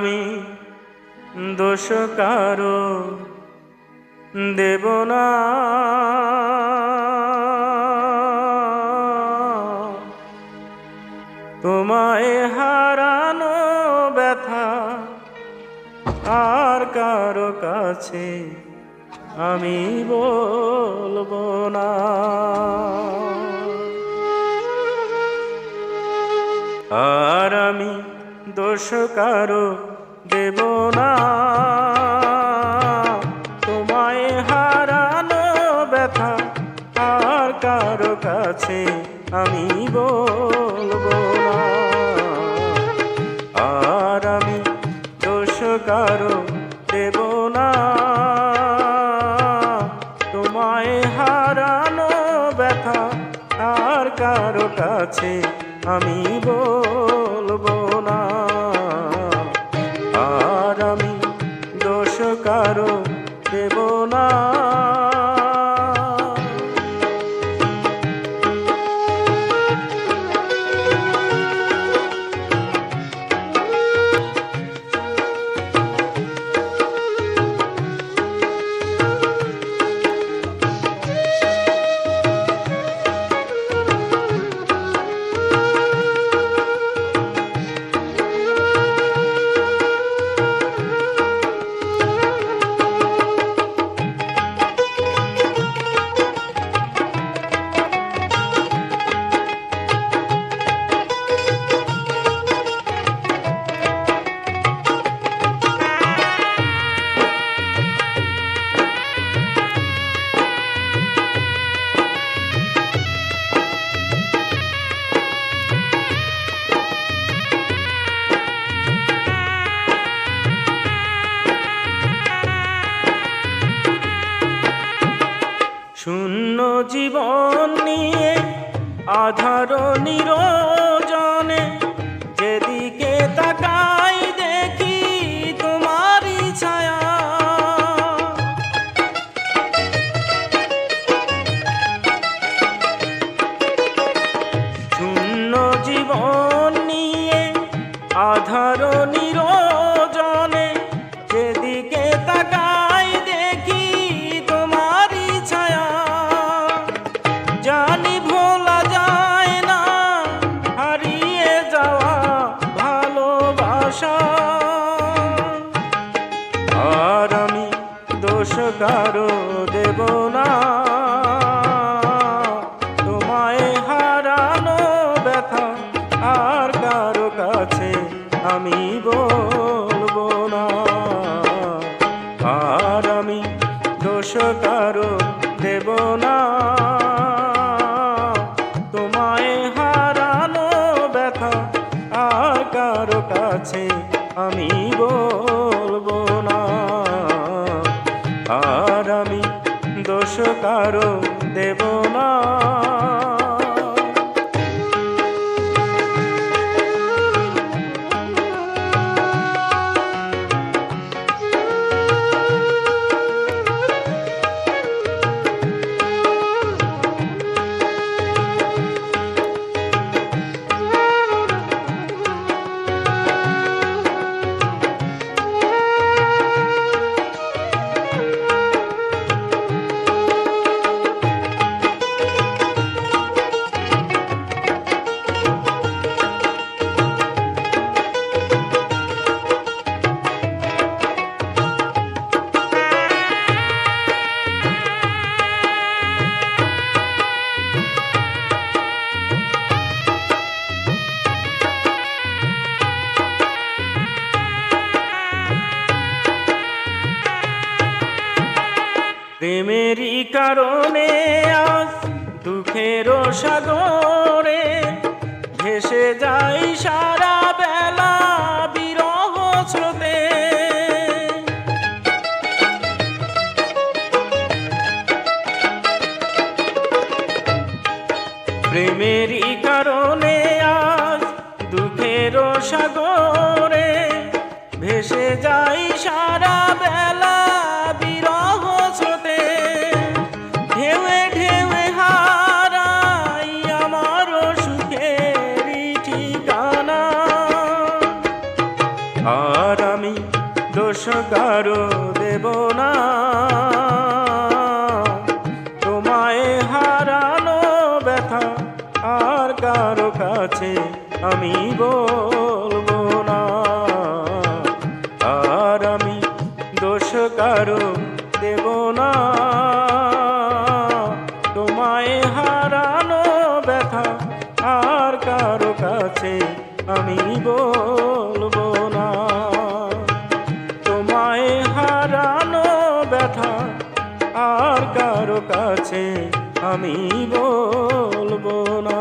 আমি দোষ কারও দেব না। তোমায় হারানো ব্যথা আর কারও কাছে আমি বলব না। আর আমি দোষ কারও দেব না। তোমায় হারানো ব্যথা আর কারও কাছে আমি বলব না। আর আমি দোষ কারও দেব না। তোমায় হারানো ব্যথা আর কারও কাছে আমি বলব না। আর আমি দোষ কারও দেব না। আধার আর আমি দোষ কারও দেব না। তোমায় হারানো ব্যথা আর কারও কাছে আমি বলব না। আর আমি দোষ কারও দেব না। তোমায় হারানো ব্যথা আর কারও কাছে আমি বলব কারও দেব কারণে আজ দুঃখের সাগরে ভেসে যাই সারা বেলা বিরহ স্রোতে। প্রেমেরই কারণে আজ দুঃখের সাগরে ভেসে যাই সারা দোষ কারও দেব না। তোমায় হারানো ব্যথা আর কারও কাছে আমি বলব না। আর আমি দোষ কারও দেব না। তোমায় হারানো ব্যথা আর কারও কাছে আমি বলব হারানো ব্যথা আর কারও কাছে আমি বলব না।